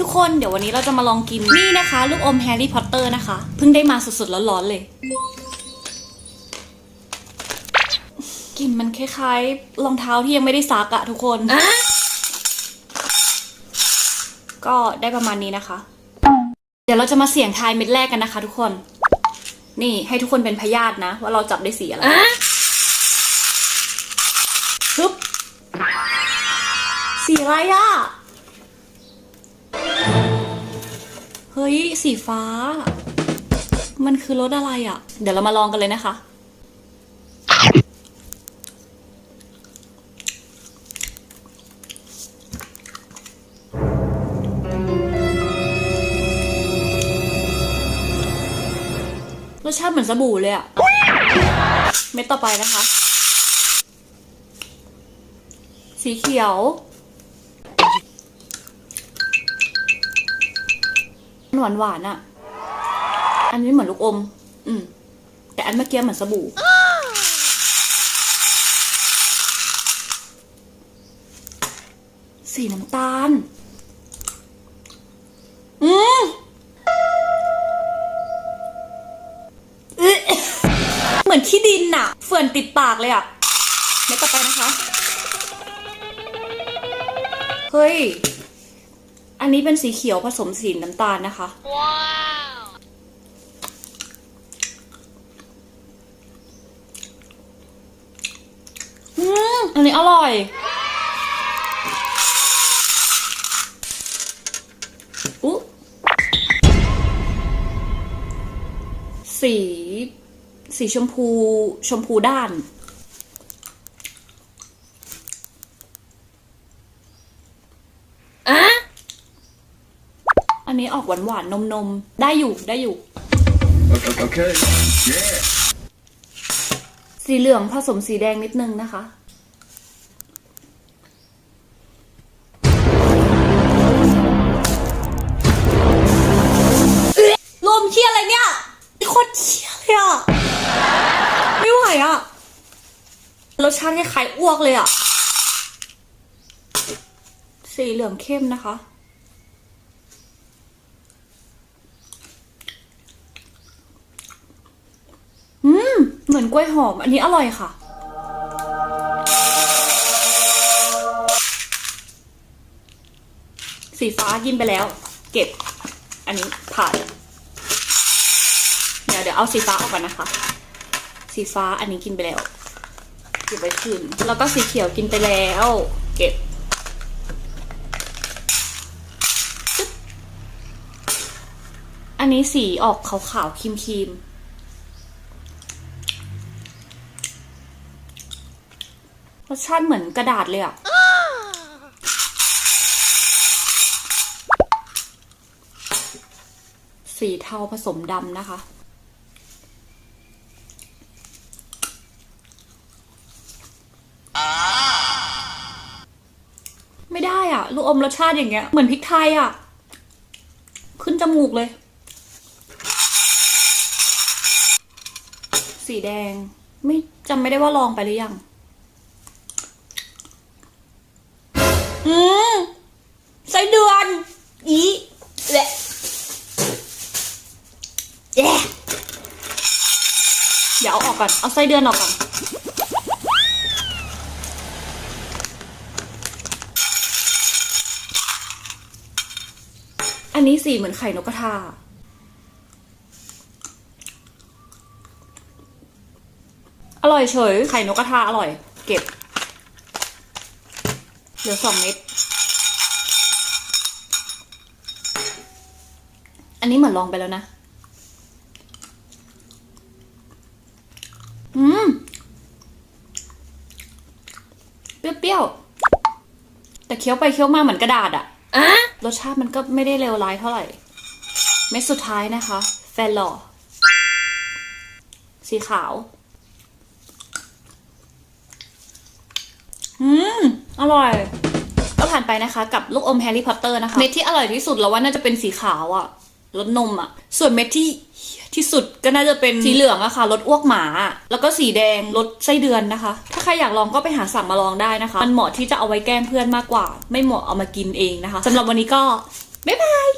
ทุกคนเดี๋ยววันนี้เราจะมาลองกินนี่นะคะ ลูกอมแฮร์รี่พอตเตอร์นะคะ เพิ่งได้มาสดๆร้อนๆเลยกลิ่นมันคล้ายๆรองเท้าที่ยังไม่ได้ซักอะทุกคน ก็ได้ประมาณนี้นะคะ เดี๋ยวเราจะมาเสี่ยงทายเม็ดแรกกันนะคะ ทุกคน นี่ให้ทุกคนเป็นพยาธินะ ว่าเราจับได้สีอะไรฮึบสีอะไรอะ เฮ้ย สีฟ้า มันคือรสอะไรอะเดี๋ยวเรามาลองกันเลยนะคะ รสชาติเหมือนสบู่เลยอะ เม็ดต่อไปนะคะ สีเขียว หวานหวานอะอันนี้เหมือนลูกอม อืม แต่อันเมื่อกี้เหมือนสบู่ สีน้ำตาล อืมเหมือนขี้ดินน่ะเฟื่อนติดปากเลยอะเม็ดต่อไปนะคะ เฮ้ย อันนี้เป็นสีเขียวผสมสีน้ำตาลนะคะอืมอันนี้อร่อย อุ๊สี สีชมพู ชมพูด้าน อันนี้ออกหวานหวานนมนมๆได้อยู่ได้อยู่ Okay. Yeah. สีเหลืองผสมสีแดงนิดนึงนะคะลมเชี่ยอะไรเนี่ยโคตรเชี่ยเลยอะไม่ไหวอะรสชาติคล้ายๆอ้วกเลยอะสีเหลืองเข้มนะคะ อืม เหมื อนกล้วยหอม อันนี้อร่อยค่ะ สีฟ้ากินไปแล้ว เก็บ อันนี้ผ่าน เดี๋ยวเดี๋ยวเอาสีฟ้าออกก่อนนะคะ สีฟ้าอันนี้กินไปแล้ว เก็บไว้คืน แล้วก็สีเขียวกินไปแล้ว เก็บจึ๊บอันนี้สีออกขาวๆครีมๆ รสชาติเหมือนกระดาษเลยอะสีเทาผสมดำนะคะไม่ได้อะ ลูกอมรสชาติอย่างเงี้ย เหมือนพริกไทยอะ ขึ้นจมูกเลย สีแดง ไม่จำไม่ได้ว่าลองไปหรือยัง อืมไส้เดือน อีแหละแย่เดี๋ยวเอาออกก่อน เอาไส้เดือนออกก่อน อันนี้สีเหมือนไข่นกกระทา อร่อยเฉย ไข่นกกระทาอร่อย เก็บ เหลือสองเม็ด อันนี้เหมือนลองไปแล้วนะ อืม เปรี้ยวๆ แต่เคี้ยวไปเคี้ยวมาเหมือนกระดาษอะรสชาติมันก็ไม่ได้เลวร้ายเท่าไหร่ เม็ดสุดท้ายนะคะ แฟนหล่อสีขาว อืม อร่อย ก็ผ่านไปนะคะ กับลูกอมแฮร์รี่พอตเตอร์นะคะ เม็ดที่อร่อยที่สุดแล้วว่าน่าจะเป็นสีขาวอะรสนมอะส่วนเม็ดที่ที่สุดก็น่าจะเป็นสีเหลืองอะค่ะรสอ้วกหมา แล้วก็สีแดงรสไส้เดือนนะคะ ถ้าใครอยากลองก็ไปหาสั่งมาลองได้นะคะ มันเหมาะที่จะเอาไว้แกล้งเพื่อนมากกว่า ไม่เหมาะเอามากินเองนะคะสำหรับวันนี้ก็บ๊ายบาย